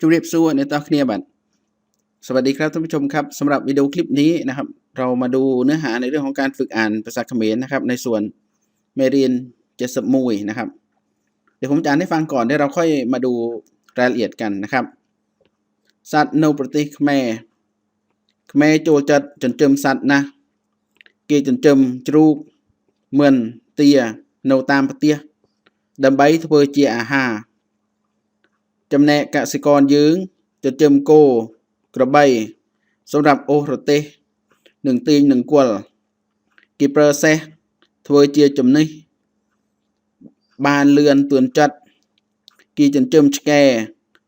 จุเรียบสู้ในตอนเคลียร์บัตรสวัสดีครับท่านผู้ชมครับสำหรับวิดีโอคลิปนี้นะครับ เรามาดูเนื้อหาในเรื่องของการฝึกอ่านภาษาเขมรนะครับ ในส่วนเมเรียนเจสมุยนะครับ เดี๋ยวผมจะอ่านให้ฟังก่อนเดี๋ยวเราค่อยมาดูรายละเอียดกันนะครับสัตว์នៅប្រទេសខ្មែរខ្មែរចូលចិត្តចិញ្ចឹមសត្វណាស់គេចិញ្ចឹមជ្រូកមឿនទានៅតាមផ្ទះដើម្បីធ្វើជាអាហារ ចំណែកកសិករយើងចិញ្ចឹមគោក្របី សម្រាប់អូសរទេស និងទាញនិងគល់គេប្រើសេះធ្វើជាចំណិះបានលឿនទួនចិត្តគេចិញ្ចឹមឆ្កែ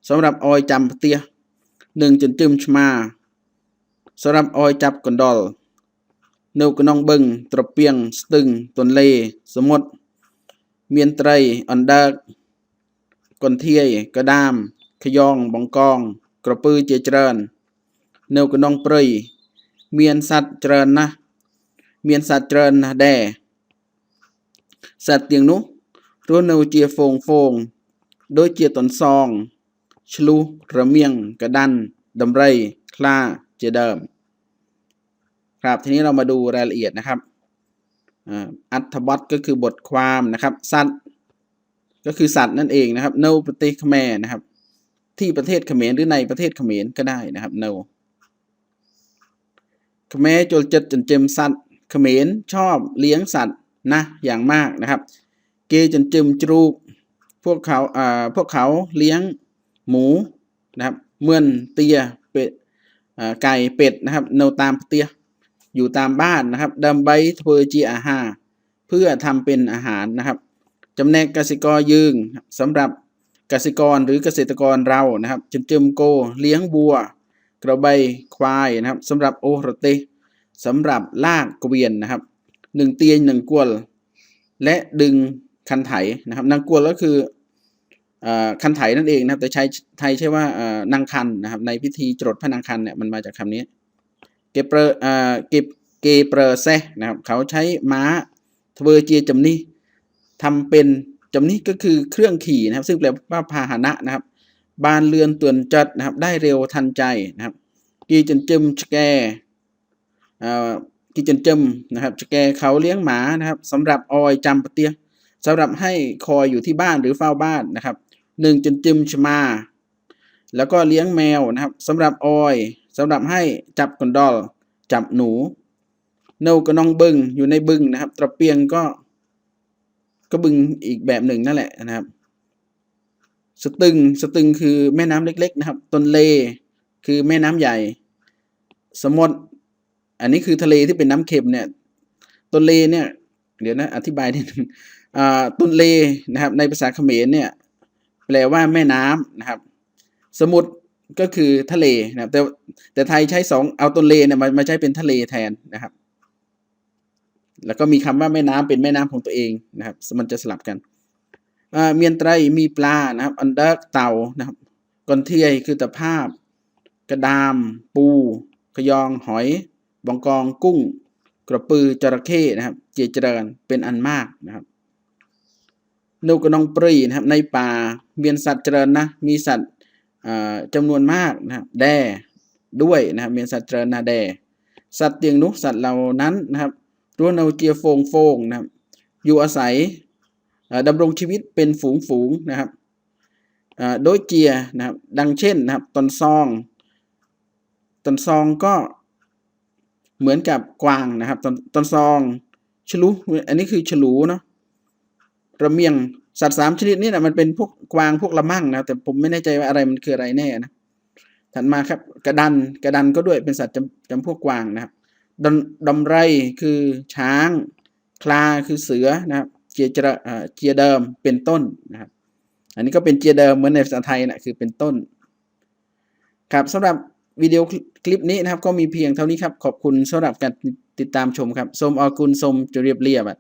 សម្រាប់អោយចាំផ្ទះនិងចិញ្ចឹមឆ្មា សម្រាប់អោយចាប់កណ្ដុរនៅក្នុងបឹងត្រពាំងស្ទឹងទន្លេសមុទ្រមានត្រីអណ្ដើក កន្ធាយកដាមខ្យងបង្កង ក្រពើជាច្រើន នៅក្នុងព្រៃមានសត្វច្រើនណាស់មានសត្វច្រើនណាស់ដែរសត្វទាំងនោះរស់នៅជាហ្វូងហ្វូងដូចជាតន្សងឆ្លុះរមៀងកដាន់ដំរីខ្លាជាដើម ครับทีนี้เรามาดูรายละเอียดนะครับอ่าอัธบทก็คือบทความนะครับสัตว์ ก็คือสัตว์นั่นเองนะครับ no ประเทศเขมรนะครับ ที่ประเทศเขมรหรือในประเทศเขมรก็ได้นะครับ no เขมรจลจัดจนเจมสัตว์เขมรชอบเลี้ยงสัตว์นะอย่างมากนะครับ เกจนเจมจรูกพวกเขาอ่าพวกเขาเลี้ยงหมูนะครับเมื่อนเตียเป็ดไก่เป็ดนะครับเนตามเตียอยู่ตามบ้านนะครับดำใบเทอจีอาหาเพื่อทำเป็นอาหารนะครับ จำแนกเกษตรกรยืงสำหรับเกษตรกรหรือเกษตรกรเรานะครับจำจมโก เลี้ยงบัว กระใบควายนะครับสำหรับโอรเตสำหรับลากเกวียนนะครับหนึ่งเตียงหนึ่งกวลและดึงคันไถนะครับนางกวลก็คืออ่อคันไถนั่นเองนะครับแต่ใช้ไทยใช่ว่านางคันนะครับในพิธีจรดพระนางคันเนี่ยมันมาจากคำนี้เก็บเปอเอ่อเก็บเกเปอรอแซนะครับเขาใช้ม้าทเวเจียจำนี้ ทำเป็นจำนี้ก็คือเครื่องขี่นะครับ ซึ่งแปลว่าพาหนะนะครับ บานเรือนตวนจัดนะครับ ได้เร็วทันใจนะครับ กีจนจึมชแกเอ่อกีจนจึมนะครับชแกเขาเลี้ยงหมานะครับสำหรับออยจำปเตียสำหรับให้คอยอยู่ที่บ้านหรือเฝ้าบ้านนะครับหนึ่งจนจึมชมา แล้วก็เลี้ยงแมวนะครับสำหรับออยสำหรับให้จับกอนดอลจับหนูเนาก็น้องบึงอยู่ในบึงนะครับ ตะเปียงก็ ก็บึงอีกแบบหนึ่งนั่นแหละนะครับ สตึงสตึงคือแม่น้ำเล็ก ๆ นะครับตนเลคือแม่น้ำใหญ่ สมุทรอันนี้คือทะเลที่เป็นน้ำเค็มเนี่ยตนเลเนี่ยเดี๋ยวนะอธิบายนิดนึงอ่าตนเลนะครับในภาษาเขมรเนี่ยแปลว่าแม่น้ำนะครับ สมุทรก็คือทะเลนะครับแต่แต่ไทยใช้สองเอาตนเลเนี่ยมามาใช้เป็นทะเลแทนนะครับ แล้วก็มีคำว่าแม่น้ำเป็นแม่น้ำของตัวเองนะครับ มันจะสลับกันเมียนไตรมีปลานะครับ อันเดอร์เต่านะครับกอนเทียคือตะภาพ กระดาม ปู ขยอง หอยบองกอง กุ้ง กระปือจระเข้นะครับ เจเจริญเป็นอันมากนะครับนกกระนองปรีนะครับ ในป่าเมียนสัตว์เจริญนะ มีสัตว์อ่าจำนวนมากนะครับ แด่ด้วยนะครับ เมียนสัตว์เจริญนะแด่สัตว์เตียงนุสัตว์เหล่านั้นนะครับ รั้วเนาเจียโฟงโฟงนะครับ อยู่อาศัยดำรงชีวิตเป็นฝูงฝูงนะครับโดยเจียนะครับ ดังเช่นนะครับตนซองตนซองก็เหมือนกับกวางนะครับตนตนซองฉลูอันนี้คือฉลูเนาะระเมียงสัตว์สามชนิดนี้นะมันเป็นพวกกวางพวกละมั่งนะแต่ผมไม่แน่ใจว่าอะไรมันคืออะไรแน่นะถัดมาครับ กระดันกระดันก็ด้วยเป็นสัตว์จำจำพวกกวางนะครับ ดำดำไรคือช้าง คลาคือเสือนะครับเจียเจระเจียเดิมเป็นต้นนะครับอันนี้ก็เป็นเจียเดิมเหมือนในภาษาไทยนะคือเป็นต้น ครับสำหรับวิดีโอคลิปนี้นะครับ ก็มีเพียงเท่านี้ครับ ขอบคุณสำหรับการติดตามชมครับ สมอกุลสมจุเรียบเรียบอะ